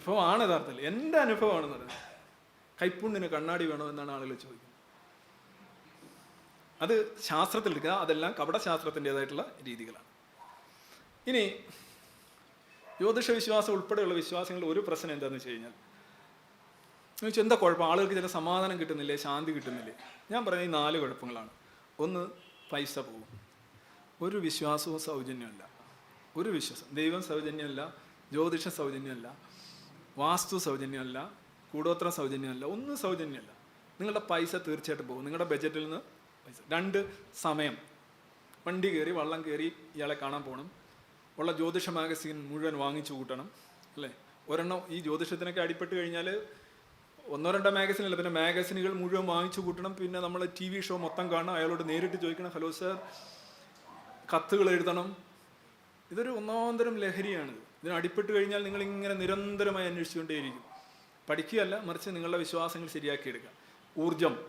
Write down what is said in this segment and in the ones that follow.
അനുഭവമാണ് യഥാർത്ഥത്തിൽ. എന്റെ അനുഭവമാണെന്ന് പറയുന്നത്. കൈപ്പുണ്ണിന് കണ്ണാടി വേണോ എന്നാണ് ആളുകൾ ചോദിക്കുന്നത്. അത് ശാസ്ത്രത്തിൽ എടുക്കുക. അതെല്ലാം കപടശാസ്ത്രത്തിന്റെതായിട്ടുള്ള രീതികളാണ്. ഇനി ജ്യോതിഷ വിശ്വാസം ഉൾപ്പെടെയുള്ള വിശ്വാസങ്ങളുടെ ഒരു പ്രശ്നം എന്താണെന്ന് വെച്ച് കഴിഞ്ഞാൽ ചോദിച്ചാൽ എന്താ കുഴപ്പം? ആളുകൾക്ക് ചില സമാധാനം കിട്ടുന്നില്ലേ? ശാന്തി കിട്ടുന്നില്ലേ? ഞാൻ പറയുന്ന ഈ നാല് കുഴപ്പങ്ങളാണ്. ഒന്ന് പൈസ പോകും ഒരു വിശ്വാസവും സൗജന്യമല്ല ഒരു വിശ്വാസം. ദൈവം സൗജന്യമല്ല ജ്യോതിഷം സൗജന്യമല്ല. വാസ്തു സൗജന്യമല്ല കൂടോത്രം സൗജന്യമല്ല ഒന്നും സൗജന്യമല്ല. നിങ്ങളുടെ പൈസ തീർച്ചയായിട്ടും പോകും. നിങ്ങളുടെ ബജറ്റിൽ നിന്ന് പൈസ. രണ്ട് സമയം. വണ്ടി കയറി വള്ളം കയറി ഇയാളെ കാണാൻ പോകണം. ഉള്ള ജ്യോതിഷ മാഗസീൻ മുഴുവൻ വാങ്ങിച്ചു കൂട്ടണം അല്ലേ? ഒരെണ്ണം ഈ ജ്യോതിഷത്തിനൊക്കെ അടിപ്പെട്ട് കഴിഞ്ഞാൽ ഒന്നോ രണ്ടോ മാഗസിൻ അല്ല പിന്നെ മാഗസിനുകൾ മുഴുവൻ വാങ്ങിച്ചു കൂട്ടണം. പിന്നെ നമ്മൾ ടി വി ഷോ മൊത്തം കാണണം. അയാളോട് നേരിട്ട് ചോദിക്കണം ഹലോ സർ കത്തുകൾ എഴുതണം. ഇതൊരു ഒന്നാന്തരം ലഹരിയാണ് ഇതിന് അടിപ്പെട്ട് കഴിഞ്ഞാൽ നിങ്ങൾ ഇങ്ങനെ നിരന്തരമായി അന്വേഷിച്ചുകൊണ്ടേയിരിക്കും. പഠിക്കുകയല്ല മറിച്ച് നിങ്ങളുടെ വിശ്വാസങ്ങൾ ശരിയാക്കിയെടുക്കുക. ഊർജം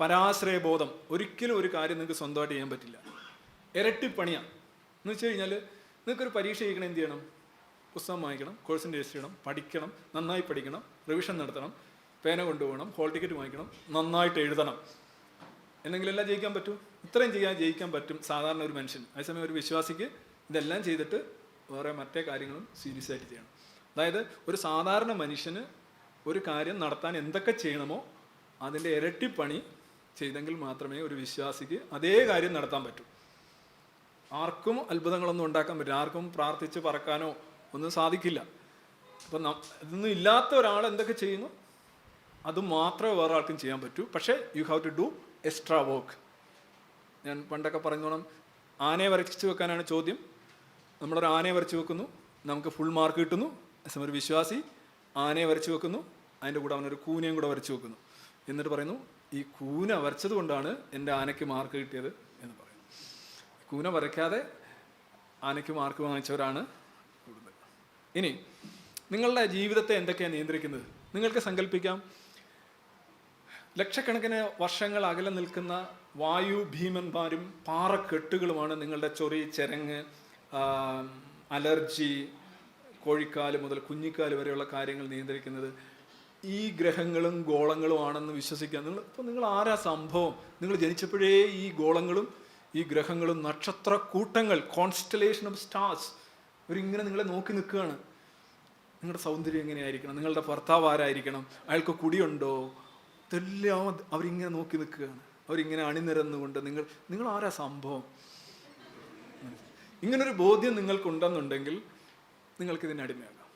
പരാശ്രയബോധം ഒരിക്കലും ഒരു കാര്യം നിങ്ങൾക്ക് സ്വന്തമായിട്ട് ചെയ്യാൻ പറ്റില്ല. ഇരട്ടിപ്പണിയാണ് എന്ന് വെച്ച് കഴിഞ്ഞാൽ നിങ്ങൾക്കൊരു പരീക്ഷ ചെയ്യണം എന്ത് ചെയ്യണം? പുസ്തകം വാങ്ങിക്കണം കോഴ്സിന്റെ രജിസ്റ്റർ ചെയ്യണം പഠിക്കണം നന്നായി പഠിക്കണം റിവിഷൻ നടത്തണം പേന കൊണ്ടുപോകണം ഹോൾ ടിക്കറ്റ് വാങ്ങിക്കണം നന്നായിട്ട് എഴുതണം. എന്നെങ്കിലെല്ലാം ജയിക്കാൻ പറ്റൂ? ഇത്രയും ചെയ്യാൻ ജയിക്കാൻ പറ്റും സാധാരണ ഒരു മനുഷ്യൻ അതേസമയം ഒരു വിശ്വാസിക്ക് ഇതെല്ലാം ചെയ്തിട്ട് വേറെ മറ്റേ കാര്യങ്ങളും സീരിയസ് ആയിട്ട് ചെയ്യണം. അതായത് ഒരു സാധാരണ മനുഷ്യന് ഒരു കാര്യം നടത്താൻ എന്തൊക്കെ ചെയ്യണമോ അതിന്റെ ഇരട്ടിപ്പണി ചെയ്തെങ്കിൽ മാത്രമേ ഒരു വിശ്വാസിക്ക് അതേ കാര്യം നടത്താൻ പറ്റൂ. ആർക്കും അത്ഭുതങ്ങളൊന്നും ഉണ്ടാക്കാൻ പറ്റില്ല. ആർക്കും പ്രാർത്ഥിച്ച് പറക്കാനോ ഒന്നും സാധിക്കില്ല. അപ്പം ഇതൊന്നും ഇല്ലാത്ത ഒരാൾ എന്തൊക്കെ ചെയ്യുന്നു? അത് മാത്രമേ വേറെ ആൾക്കും ചെയ്യാൻ പറ്റൂ. പക്ഷേ you have to do extra work ഞാൻ പണ്ടൊക്കെ പറഞ്ഞോണം ആനയെ വരച്ചു വെക്കാനാണ് ചോദ്യം. നമ്മളൊരു ആനയെ വരച്ച് വെക്കുന്നു. നമുക്ക് ഫുൾ മാർക്ക് കിട്ടുന്നു. അതേസമയം ഒരു വിശ്വാസി ആനയെ വരച്ച് വെക്കുന്നു. അതിന്റെ കൂടെ അവനൊരു കൂനയും കൂടെ വരച്ച് വെക്കുന്നു. എന്നിട്ട് പറയുന്നു ഈ കൂന വരച്ചത് കൊണ്ടാണ് എന്റെ ആനയ്ക്ക് മാർക്ക് കിട്ടിയത് എന്ന് പറയുന്നു. കൂന വരയ്ക്കാതെ ആനയ്ക്ക് മാർക്ക് വാങ്ങിച്ചവരാണ് കൂടുതൽ. ഇനി നിങ്ങളുടെ ജീവിതത്തെ എന്തൊക്കെയാണ് നിയന്ത്രിക്കുന്നത്? നിങ്ങൾക്ക് സങ്കല്പിക്കാം. ലക്ഷക്കണക്കിന് വർഷങ്ങൾ അകലെ നിൽക്കുന്ന വായു ഭീമന്മാരും പാറക്കെട്ടുകളുമാണ് നിങ്ങളുടെ ചൊറി ചെരങ്ങ് അലർജി കോഴിക്കാൽ മുതൽ കുഞ്ഞിക്കാൽ വരെയുള്ള കാര്യങ്ങൾ നിയന്ത്രിക്കുന്നത് ഈ ഗ്രഹങ്ങളും ഗോളങ്ങളും ആണെന്ന് വിശ്വസിക്കുക നിങ്ങൾ ഇപ്പം നിങ്ങൾ ആരാ സംഭവം? നിങ്ങൾ ജനിച്ചപ്പോഴേ ഈ ഗോളങ്ങളും ഈ ഗ്രഹങ്ങളും നക്ഷത്ര കൂട്ടങ്ങൾ കോൺസ്റ്റലേഷൻ ഓഫ് സ്റ്റാർസ് ഇവരിങ്ങനെ നിങ്ങളെ നോക്കി നിൽക്കുകയാണ്. നിങ്ങളുടെ സൗന്ദര്യം എങ്ങനെയായിരിക്കണം? നിങ്ങളുടെ ഭർത്താവ് ആരായിരിക്കണം? അയാൾക്ക് കുടിയുണ്ടോ? ഇതെല്ലാം അവരിങ്ങനെ നോക്കി നിൽക്കുകയാണ്. അവരിങ്ങനെ അണിനിരന്നുകൊണ്ട് നിങ്ങൾ നിങ്ങൾ ആരാ സംഭവം? ഇങ്ങനൊരു ബോധ്യം നിങ്ങൾക്കുണ്ടെന്നുണ്ടെങ്കിൽ നിങ്ങൾക്ക് ഇതിന് അടിമയാകാം.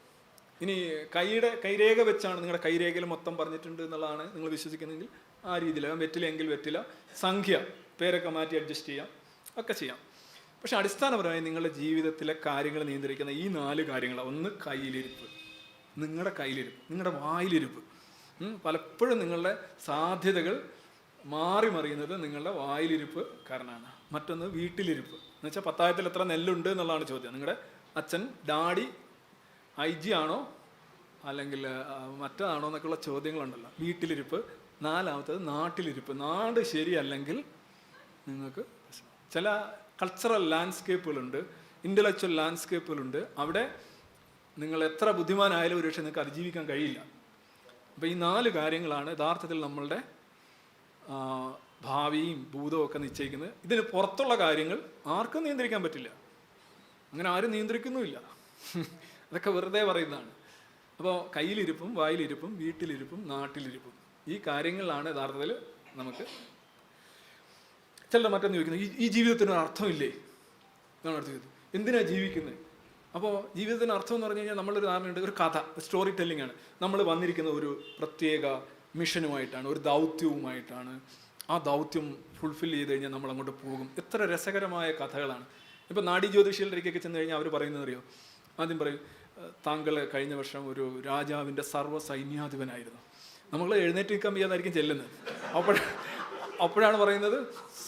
ഇനി കൈയുടെ കൈരേഖ വെച്ചാണ് നിങ്ങളുടെ കൈരേഖയിൽ മൊത്തം പറഞ്ഞിട്ടുണ്ട് എന്നുള്ളതാണ് നിങ്ങൾ വിശ്വസിക്കുന്നതെങ്കിൽ ആ രീതിയിൽ വെറ്റിലെങ്കിൽ വെറ്റില സംഖ്യ പേരൊക്കെ മാറ്റി അഡ്ജസ്റ്റ് ചെയ്യാം ഒക്കെ ചെയ്യാം. പക്ഷെ അടിസ്ഥാനപരമായി നിങ്ങളുടെ ജീവിതത്തിലെ കാര്യങ്ങൾ നിയന്ത്രിക്കുന്ന ഈ നാല് കാര്യങ്ങൾ ഒന്ന് കയ്യിലിരിപ്പ്. നിങ്ങളുടെ കയ്യിലിരിപ്പ് നിങ്ങളുടെ വായിലിരിപ്പ്. പലപ്പോഴും നിങ്ങളുടെ സാധ്യതകൾ മാറി മറിയുന്നത് നിങ്ങളുടെ വായിലിരിപ്പ് കാരണമാണ് മറ്റൊന്ന് വീട്ടിലിരിപ്പ്. എന്ന് വെച്ചാൽ പത്തായത്തിൽ എത്ര നെല്ലുണ്ട് എന്നുള്ളതാണ് ചോദ്യം. നിങ്ങളുടെ അച്ഛൻ ഡാഡി ഐ ജി ആണോ? അല്ലെങ്കിൽ മറ്റേതാണോ എന്നൊക്കെയുള്ള ചോദ്യങ്ങളുണ്ടല്ലോ. വീട്ടിലിരിപ്പ് നാലാമത്തത് നാട്ടിലിരിപ്പ്. നാട് ശരിയല്ലെങ്കിൽ നിങ്ങൾക്ക്. ചില കൾച്ചറൽ ലാൻഡ്സ്കേപ്പുകളുണ്ട് ഇന്റലക്ച്വൽ ലാൻഡ്സ്കേപ്പുകളുണ്ട് അവിടെ നിങ്ങൾ എത്ര ബുദ്ധിമാനായാലും ഒരു പക്ഷേ നിങ്ങൾക്ക് അതിജീവിക്കാൻ കഴിയില്ല. അപ്പോൾ ഈ നാല് കാര്യങ്ങളാണ് യഥാർത്ഥത്തിൽ നമ്മളുടെ ഭാവിയും ഭൂതവും ഒക്കെ നിശ്ചയിക്കുന്നത് ഇതിന് പുറത്തുള്ള കാര്യങ്ങൾ ആർക്കും നിയന്ത്രിക്കാൻ പറ്റില്ല. അങ്ങനെ ആരും നിയന്ത്രിക്കുന്നുമില്ല. അതൊക്കെ വെറുതെ പറയുന്നതാണ്. അപ്പോൾ കയ്യിലിരിപ്പും വായിലിരിപ്പും വീട്ടിലിരിപ്പും നാട്ടിലിരിപ്പും ഈ കാര്യങ്ങളിലാണ് യഥാർത്ഥത്തിൽ നമുക്ക് ചിലർ മറ്റൊന്ന് ചോദിക്കുന്നത് ഈ ജീവിതത്തിന് ഒരു അർത്ഥമില്ലേ? എന്നാണ് അടുത്ത് ചോദിച്ചത് എന്തിനാണ് ജീവിക്കുന്നത് അപ്പോൾ ജീവിതത്തിന് അർത്ഥം എന്ന് പറഞ്ഞു കഴിഞ്ഞാൽ നമ്മളൊരു ധാരണയുണ്ട് ഒരു കഥ സ്റ്റോറി ടെല്ലിംഗ് ആണ്. നമ്മൾ വന്നിരിക്കുന്ന ഒരു പ്രത്യേക മിഷനുമായിട്ടാണ് ഒരു ദൗത്യവുമായിട്ടാണ് ആ ദൗത്യം ഫുൾഫിൽ ചെയ്ത് കഴിഞ്ഞാൽ നമ്മൾ അങ്ങോട്ട് പോകും. എത്ര രസകരമായ കഥകളാണ്. ഇപ്പം നാടി ജ്യോതിഷികളുടെയൊക്കെ ചെന്ന് കഴിഞ്ഞാൽ അവർ പറയുന്നത് അറിയോ ആദ്യം പറയും താങ്കൾ കഴിഞ്ഞ വർഷം ഒരു രാജാവിന്റെ സർവ സൈന്യാധിപനായിരുന്നു. നമ്മൾ എഴുന്നേറ്റ് നിൽക്കാൻ വയ്യാതായിരിക്കും ചെല്ലുന്നത്. അപ്പോൾ അപ്പോഴാണ് പറയുന്നത്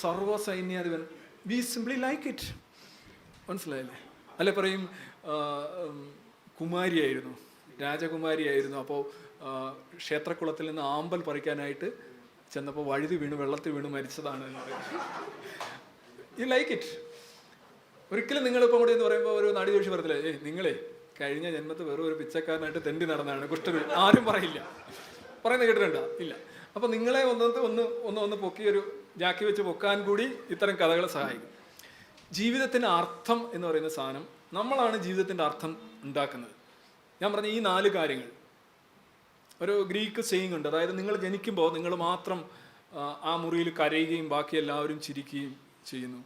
സർവ സൈന്യാധിപൻ വി സിംപ്ലി ലൈക്ക് ഇറ്റ് മനസ്സിലായില്ലേ? അല്ലെ പറയും കുമാരിയായിരുന്നു രാജകുമാരിയായിരുന്നു. അപ്പോൾ ക്ഷേത്രക്കുളത്തിൽ നിന്ന് ആമ്പൽ പറിക്കാനായിട്ട് ചെന്നപ്പോൾ വഴുതി വീണു വെള്ളത്തിൽ വീണു മരിച്ചതാണ് എന്ന് പറയുന്നത് ലൈക്ക് ഇറ്റ് ഒരിക്കലും നിങ്ങളിപ്പോൾ കൂടി എന്ന് പറയുമ്പോൾ ഒരു നാടി ജോഷി പറയത്തില്ല ഏയ് നിങ്ങളെ കഴിഞ്ഞ ജന്മത്ത് വെറും ഒരു പിച്ചക്കാരനായിട്ട് തെണ്ടി നടന്നാണ് കുഷ്ഠരോഗി. ആരും പറയില്ല. പറയുന്നത് കേട്ടിട്ടുണ്ടോ? ഇല്ല. അപ്പം നിങ്ങളെ ഒന്നത് ഒന്ന് ഒന്ന് ഒന്ന് പൊക്കി ഒരു ജാക്കി വെച്ച് പൊക്കാൻ കൂടി ഇത്തരം കഥകൾ സഹായിക്കും. ജീവിതത്തിന് അർത്ഥം എന്ന് പറയുന്ന സാധനം നമ്മളാണ് ജീവിതത്തിന്റെ അർത്ഥം ഉണ്ടാക്കുന്നത്. ഞാൻ പറഞ്ഞ ഈ നാല് കാര്യങ്ങൾ. ഒരു ഗ്രീക്ക് സെയിങ് ഉണ്ട്. അതായത് നിങ്ങൾ ജനിക്കുമ്പോൾ നിങ്ങൾ മാത്രം ആ, മുറിയിൽ കരയുകയും ബാക്കി എല്ലാവരും ചിരിക്കുകയും ചെയ്യുന്നു.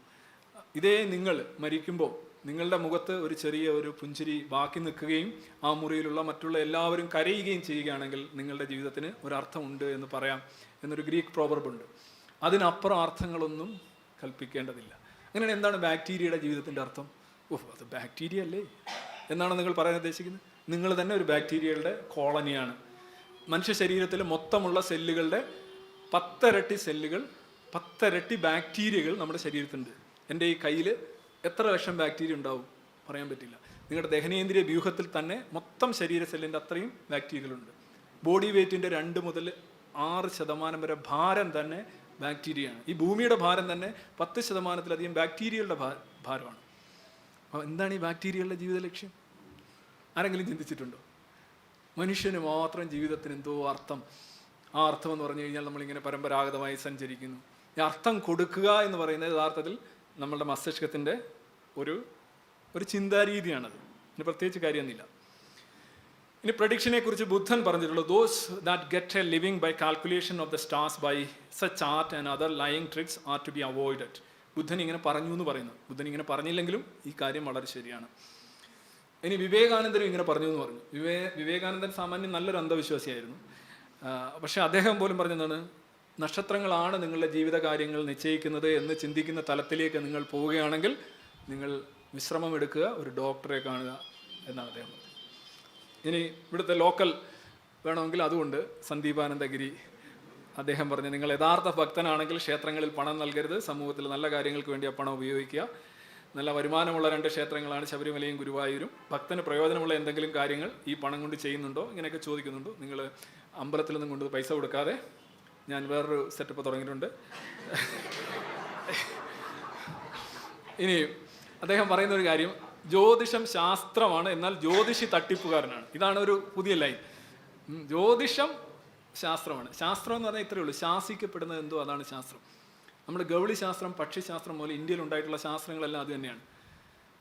ഇതേ നിങ്ങൾ മരിക്കുമ്പോൾ നിങ്ങളുടെ മുഖത്ത് ഒരു ചെറിയ ഒരു പുഞ്ചിരി ബാക്കി നിൽക്കുകയും ആ മുറിയിലുള്ള മറ്റുള്ള എല്ലാവരും കരയുകയും ചെയ്യുകയാണെങ്കിൽ നിങ്ങളുടെ ജീവിതത്തിന് ഒരർത്ഥമുണ്ട് എന്ന് പറയാം എന്നൊരു ഗ്രീക്ക് പ്രോബർബുണ്ട് അതിനപ്പുറം അർത്ഥങ്ങളൊന്നും കൽപ്പിക്കേണ്ടതില്ല. അങ്ങനെയാണ് എന്താണ് ബാക്ടീരിയയുടെ ജീവിതത്തിന്റെ അർത്ഥം? ഓഹ് അത് ബാക്ടീരിയ അല്ലേ? എന്നാണ് നിങ്ങൾ പറയാൻ ഉദ്ദേശിക്കുന്നത്? നിങ്ങൾ തന്നെ ഒരു ബാക്ടീരിയയുടെ കോളനിയാണ് മനുഷ്യ ശരീരത്തിൽ മൊത്തമുള്ള സെല്ലുകളുടെ പത്തരട്ടി സെല്ലുകൾ പത്തരട്ടി ബാക്ടീരിയകൾ നമ്മുടെ ശരീരത്തിലുണ്ട് എന്റെ ഈ കയ്യിൽ എത്ര ലക്ഷം ബാക്ടീരിയ ഉണ്ടാവും പറയാൻ പറ്റില്ല. നിങ്ങളുടെ ദഹനേന്ദ്രിയ വ്യൂഹത്തിൽ തന്നെ മൊത്തം ശരീര സെല്ലിന്റെ അത്രയും ബാക്ടീരിയകളുണ്ട്. ബോഡി വെയ്റ്റിന്റെ രണ്ട് മുതൽ ആറ് ശതമാനം വരെ ഭാരം തന്നെ ബാക്ടീരിയയാണ്. ഈ ഭൂമിയുടെ ഭാരം തന്നെ പത്ത് ശതമാനത്തിലധികം ബാക്ടീരിയകളുടെ ഭാരമാണ്. അപ്പോൾ എന്താണ് ഈ ബാക്ടീരിയകളുടെ ജീവിത ലക്ഷ്യം? ആരെങ്കിലും ചിന്തിച്ചിട്ടുണ്ടോ? മനുഷ്യന് മാത്രം ജീവിതത്തിന് എന്തോ അർത്ഥം. ആ അർത്ഥം എന്ന് പറഞ്ഞു കഴിഞ്ഞാൽ നമ്മളിങ്ങനെ പരമ്പരാഗതമായി സഞ്ചരിക്കുന്നു. ഈ അർത്ഥം കൊടുക്കുക എന്ന് പറയുന്നത് യഥാർത്ഥത്തിൽ നമ്മളുടെ മസ്തിഷ്കത്തിന്റെ ഒരു ഒരു ചിന്താരീതിയാണത്. ഇതിന് പ്രത്യേകിച്ച് കാര്യമൊന്നുമില്ല. ഇനി പ്രഡിക്ഷനെ കുറിച്ച് ബുദ്ധൻ പറഞ്ഞിട്ടുള്ളത് those that get a living by calculation of the stars by such art and other lying tricks are to be avoided Buddhan ഇങ്ങനെ പറഞ്ഞു എന്ന് പറയുന്നു. ബുദ്ധൻ ഇങ്ങനെ പറഞ്ഞില്ലെങ്കിലും ഈ കാര്യം വളരെ ശരിയാണ്. ഇനി വിവേകാനന്ദനും ഇങ്ങനെ പറഞ്ഞു എന്ന് പറഞ്ഞു. വിവേ വിവേകാനന്ദൻ സാമാന്യം നല്ലൊരു അന്ധവിശ്വാസിയായിരുന്നു. പക്ഷെ അദ്ദേഹം പോലും പറഞ്ഞതാണ് നക്ഷത്രങ്ങളാണ് നിങ്ങളുടെ ജീവിത കാര്യങ്ങൾ നിശ്ചയിക്കുന്നത് എന്ന് ചിന്തിക്കുന്ന തലത്തിലേക്ക് നിങ്ങൾ പോവുകയാണെങ്കിൽ നിങ്ങൾ വിശ്രമം എടുക്കുക ഒരു ഡോക്ടറെ കാണുക എന്നാണ് അദ്ദേഹം ഇനി ഇവിടുത്തെ ലോക്കൽ വേണമെങ്കിൽ അതുകൊണ്ട് സന്ദീപാനന്ദഗിരി അദ്ദേഹം പറഞ്ഞു നിങ്ങൾ യഥാർത്ഥ ഭക്തനാണെങ്കിൽ ക്ഷേത്രങ്ങളിൽ പണം നൽകരുത് സമൂഹത്തിൽ നല്ല കാര്യങ്ങൾക്ക് വേണ്ടി ആ പണം ഉപയോഗിക്കുക. നല്ല വരുമാനമുള്ള രണ്ട് ക്ഷേത്രങ്ങളാണ് ശബരിമലയും ഗുരുവായൂരും. ഭക്തന് പ്രയോജനമുള്ള എന്തെങ്കിലും കാര്യങ്ങൾ ഈ പണം കൊണ്ട് ചെയ്യുന്നുണ്ടോ? ഇങ്ങനെയൊക്കെ ചോദിക്കുന്നുണ്ടോ. നിങ്ങൾ അമ്പലത്തിൽ നിന്നും കൊണ്ട് പൈസ കൊടുക്കാതെ ഞാൻ വേറൊരു സെറ്റപ്പ് തുടങ്ങിയിട്ടുണ്ട്. ഇനി അദ്ദേഹം പറയുന്ന ഒരു കാര്യം ജ്യോതിഷം ശാസ്ത്രമാണ് എന്നാൽ ജ്യോതിഷി തട്ടിപ്പുകാരനാണ്. ഇതാണ് ഒരു പുതിയ ലൈൻ. ജ്യോതിഷം ശാസ്ത്രമാണ്. ശാസ്ത്രം എന്ന് പറഞ്ഞാൽ ഇത്രയേ ഉള്ളൂ. ശാസിക്കപ്പെടുന്നത് എന്തോ അതാണ് ശാസ്ത്രം. നമ്മുടെ ഗൗളി ശാസ്ത്രം പക്ഷിശാസ്ത്രം പോലെ ഇന്ത്യയിൽ ഉണ്ടായിട്ടുള്ള ശാസ്ത്രങ്ങളെല്ലാം അത് തന്നെയാണ്.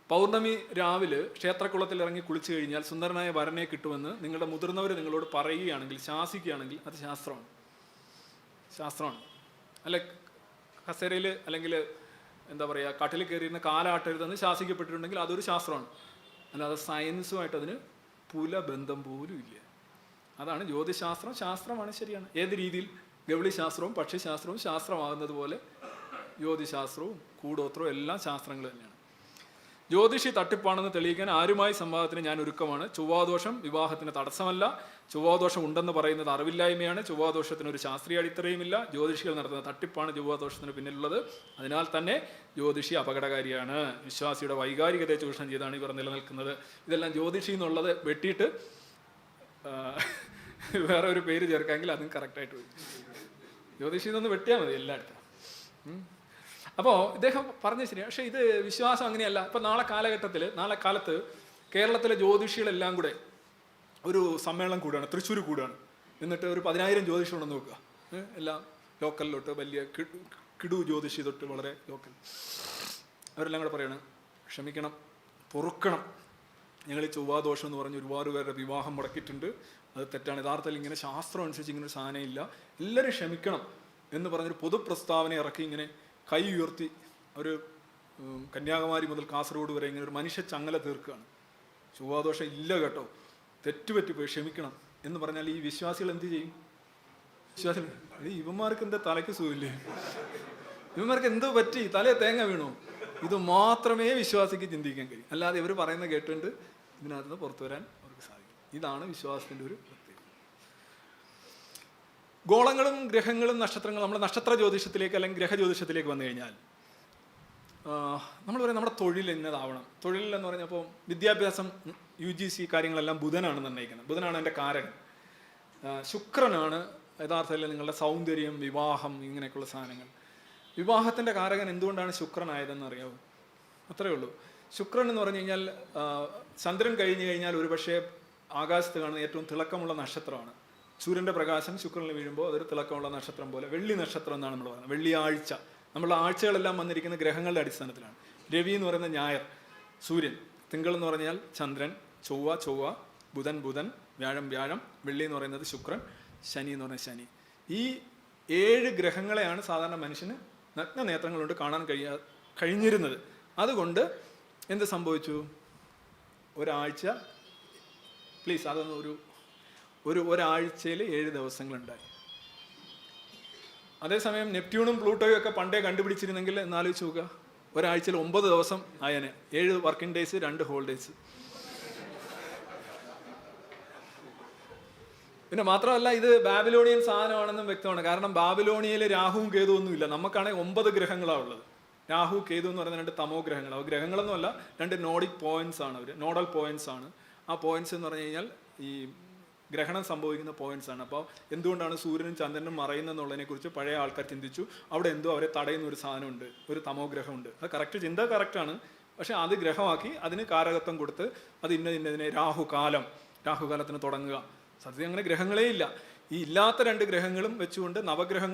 പൗർണമി രാവിലെ ക്ഷേത്രക്കുളത്തിൽ ഇറങ്ങി കുളിച്ചു കഴിഞ്ഞാൽ സുന്ദരനായ വരനെ കിട്ടുമെന്ന് നിങ്ങളുടെ മുതിർന്നവർ നിങ്ങളോട് പറയുകയാണെങ്കിൽ ശാസിക്കുകയാണെങ്കിൽ അത് ശാസ്ത്രമാണ്. ശാസ്ത്രമാണ്. അല്ല കസേരയിൽ അല്ലെങ്കിൽ എന്താ പറയുക കട്ടിൽ കയറിയിരുന്ന കാലാട്ടരുതെന്ന് ശാസിക്കപ്പെട്ടിട്ടുണ്ടെങ്കിൽ അതൊരു ശാസ്ത്രമാണ്. അല്ലാതെ സയൻസുമായിട്ട് അതിന് പുലബന്ധം പോലും ഇല്ല. അതാണ് ജ്യോതിശാസ്ത്രം. ശാസ്ത്രമാണ് ശരിയാണ്. ഏത് രീതിയിൽ ഗൗളിശാസ്ത്രവും പക്ഷിശാസ്ത്രവും ശാസ്ത്രമാകുന്നത് പോലെ ജ്യോതിശാസ്ത്രവും കൂടോത്രവും എല്ലാം ശാസ്ത്രങ്ങൾ തന്നെയാണ്. ജ്യോതിഷി തട്ടിപ്പാണെന്ന് തെളിയിക്കാൻ ആരുമായി സംവാദത്തിന് ഞാൻ ഒരുക്കമാണ്. ചൊവ്വാദോഷം വിവാഹത്തിന് തടസ്സമല്ല. ചൊവ്വാദോഷം ഉണ്ടെന്ന് പറയുന്നത് അറിവില്ലായ്മയാണ്. ചൊവ്വാദോഷത്തിന് ഒരു ശാസ്ത്രീയ അടിത്തറയുമില്ല. ജ്യോതിഷികൾ നടത്തുന്ന തട്ടിപ്പാണ് ചൊവ്വാദോഷത്തിന് പിന്നിലുള്ളത്. അതിനാൽ തന്നെ ജ്യോതിഷി അപകടകാരിയാണ്. വിശ്വാസിയുടെ വൈകാരികതയെ ചൂഷണം ചെയ്താണ് ഇവർ നിലനിൽക്കുന്നത്. ഇതെല്ലാം ജ്യോതിഷി എന്നുള്ളത് വെട്ടിയിട്ട് വേറെ ഒരു പേര് ചേർക്കാമെങ്കിൽ അതും കറക്റ്റായിട്ട് വരും. ജ്യോതിഷി ഇതൊന്ന് വെട്ടിയാൽ മതി എല്ലായിടത്തും. അപ്പോ അപ്പോൾ ഇദ്ദേഹം പറഞ്ഞ ശരി. പക്ഷേ ഇത് വിശ്വാസം അങ്ങനെയല്ല. ഇപ്പം നാളെ കാലഘട്ടത്തിൽ നാളെ കാലത്ത് കേരളത്തിലെ ജ്യോതിഷികളെല്ലാം കൂടെ ഒരു സമ്മേളനം കൂടുകയാണ് തൃശ്ശൂർ കൂടുകയാണ് എന്നിട്ട് ഒരു പതിനായിരം ജ്യോതിഷം നോക്കുക. എല്ലാം ലോക്കലിലോട്ട് വലിയ കിടു ജ്യോതിഷി തൊട്ട് വളരെ ലോക്കൽ. അവരെല്ലാം കൂടെ പറയണം ക്ഷമിക്കണം പൊറുക്കണം. ഞങ്ങൾ ചൊവ്വാദോഷം എന്ന് പറഞ്ഞ് ഒരുപാട് പേരുടെ വിവാഹം മുടക്കിയിട്ടുണ്ട്. അത് തെറ്റാണ്. യഥാർത്ഥത്തിൽ ഇങ്ങനെ ശാസ്ത്രം അനുസരിച്ച് ഇങ്ങനെ ഒരു സാധനം ഇല്ല. എല്ലാവരും ക്ഷമിക്കണം എന്ന് പറഞ്ഞൊരു പൊതു പ്രസ്താവന ഇറക്കി ഇങ്ങനെ കൈ ഉയർത്തി ഒരു കന്യാകുമാരി മുതൽ കാസർഗോഡ് വരെ ഇങ്ങനെ ഒരു മനുഷ്യ ചങ്ങല തീർക്കുകയാണ്. ചൊവ്വാദോഷം ഇല്ല കേട്ടോ. തെറ്റുപറ്റിപ്പോയി. ക്ഷമിക്കണം എന്ന് പറഞ്ഞാൽ ഈ വിശ്വാസികൾ എന്ത് ചെയ്യും? വിശ്വാസികൾ "എടീ, ഇവന്മാർക്ക് എന്താ തലയ്ക്ക് സുഖമില്ലേ? ഇവന്മാർക്ക് എന്തോ പറ്റി? തലയെ തേങ്ങ വീണു. ഇത് മാത്രമേ വിശ്വാസിക്ക് ചിന്തിക്കാൻ കഴിയും. അല്ലാതെ ഇവർ പറയുന്ന കേട്ടുകൊണ്ട് ഇതിനകത്ത് നിന്ന് പുറത്തു വരാൻ ഇതാണ് വിശ്വാസത്തിന്റെ ഒരു പ്രത്യേകത. ഗോളങ്ങളും ഗ്രഹങ്ങളും നക്ഷത്രങ്ങളും നമ്മുടെ നക്ഷത്ര ജ്യോതിഷത്തിലേക്ക് അല്ലെങ്കിൽ ഗ്രഹ ജ്യോതിഷത്തിലേക്ക് വന്നു കഴിഞ്ഞാൽ നമ്മൾ പറയും നമ്മുടെ തൊഴിൽ എന്നതാവണം തൊഴിൽ എന്ന് പറഞ്ഞപ്പോൾ വിദ്യാഭ്യാസം യു ജി സി കാര്യങ്ങളെല്ലാം ബുധനാണ് നിർണയിക്കുന്നത്. ബുധനാണ് എന്റെ കാരൻ ശുക്രനാണ് യഥാർത്ഥത്തിൽ നിങ്ങളുടെ സൗന്ദര്യം വിവാഹം ഇങ്ങനെയൊക്കെയുള്ള സാധനങ്ങൾ. വിവാഹത്തിന്റെ കാരകൻ എന്തുകൊണ്ടാണ് ശുക്രനായതെന്ന് അറിയാവൂ? അത്രയേ ഉള്ളൂ. ശുക്രൻ എന്ന് പറഞ്ഞു കഴിഞ്ഞാൽ ചന്ദ്രൻ കഴിഞ്ഞു കഴിഞ്ഞാൽ ഒരുപക്ഷെ ആകാശത്ത് കാണുന്ന ഏറ്റവും തിളക്കമുള്ള നക്ഷത്രമാണ്. സൂര്യന്റെ പ്രകാശം ശുക്രനിൽ വീഴുമ്പോൾ അതൊരു തിളക്കമുള്ള നക്ഷത്രം പോലെ വെള്ളി നക്ഷത്രം എന്നാണ് നമ്മൾ പറയുന്നത്. വെള്ളിയാഴ്ച. നമ്മളുടെ ആഴ്ചകളെല്ലാം വന്നിരിക്കുന്ന ഗ്രഹങ്ങളുടെ അടിസ്ഥാനത്തിലാണ്. രവി എന്ന് പറയുന്ന ഞായർ സൂര്യൻ. തിങ്കൾ എന്ന് പറഞ്ഞാൽ ചന്ദ്രൻ ചൊവ്വ ചൊവ്വ ബുധൻ ബുധൻ വ്യാഴം വ്യാഴം. വെള്ളി എന്ന് പറയുന്നത് ശുക്രൻ ശനി എന്ന് പറയുന്നത് ശനി. ഈ ഏഴ് ഗ്രഹങ്ങളെയാണ് സാധാരണ മനുഷ്യന് നഗ്ന നേത്രങ്ങൾ കൊണ്ട് കാണാൻ കഴിയാ കഴിഞ്ഞിരുന്നത്. അതുകൊണ്ട് എന്ത് സംഭവിച്ചു? ഒരാഴ്ച പ്ലീസ് അതൊന്ന് ഒരു ഒരു ഒരാഴ്ചയിൽ ഏഴ് ദിവസങ്ങളുണ്ടായി. അതേസമയം നെപ്റ്റ്യൂണും പ്ലൂട്ടോയും ഒക്കെ പണ്ടേ കണ്ടുപിടിച്ചിരുന്നെങ്കിൽ എന്നാലോചിച്ച് നോക്കുക. ഒരാഴ്ചയിൽ ഒമ്പത് ദിവസം ആയനെ. ഏഴ് വർക്കിംഗ് ഡേയ്സ് രണ്ട് ഹോളിഡേയ്സ് പിന്നെ മാത്രമല്ല ഇത് ബാബിലോണിയൻ സാധനമാണെന്നും വ്യക്തമാണ്. കാരണം ബാബിലോണിയയിൽ രാഹുവും കേതുവും ഒന്നുമില്ല നമുക്കാണെങ്കിൽ ഒമ്പത് ഗ്രഹങ്ങളാണ് ഉള്ളത്. രാഹു കേതു എന്ന് പറയുന്ന രണ്ട് തമോ ഗ്രഹങ്ങൾ ഗ്രഹങ്ങളൊന്നുമല്ല രണ്ട് നോഡിക് പോയിന്റ്സ് ആണ് അവർ നോഡൽ പോയിന്റ്സ് ആണ്. ആ പോയിന്റ്സ് എന്ന് പറഞ്ഞു കഴിഞ്ഞാൽ ഈ ഗ്രഹണം സംഭവിക്കുന്ന പോയിന്റ്സ് ആണ്. അപ്പോൾ എന്തുകൊണ്ടാണ് സൂര്യനും ചന്ദ്രനും മറയുന്നതെന്നുള്ളതിനെ കുറിച്ച് പഴയ ആൾക്കാർ ചിന്തിച്ചു. അവിടെ എന്തോ അവരെ തടയുന്ന ഒരു സാധനമുണ്ട് ഒരു തമോ ഗ്രഹമുണ്ട് അത് കറക്റ്റ് ചിന്ത കറക്റ്റാണ് പക്ഷെ അത് ഗ്രഹമാക്കി അതിന് കാരകത്വം കൊടുത്ത് അത് ഇന്ന ഇന്നതിനെ രാഹുകാലം രാഹുകാലത്തിന് തുടങ്ങുക. സത്യം അങ്ങനെ ഗ്രഹങ്ങളേ ഇല്ല. ഈ ഇല്ലാത്ത രണ്ട് ഗ്രഹങ്ങളും വെച്ചുകൊണ്ട് നവഗ്രഹങ്ങൾ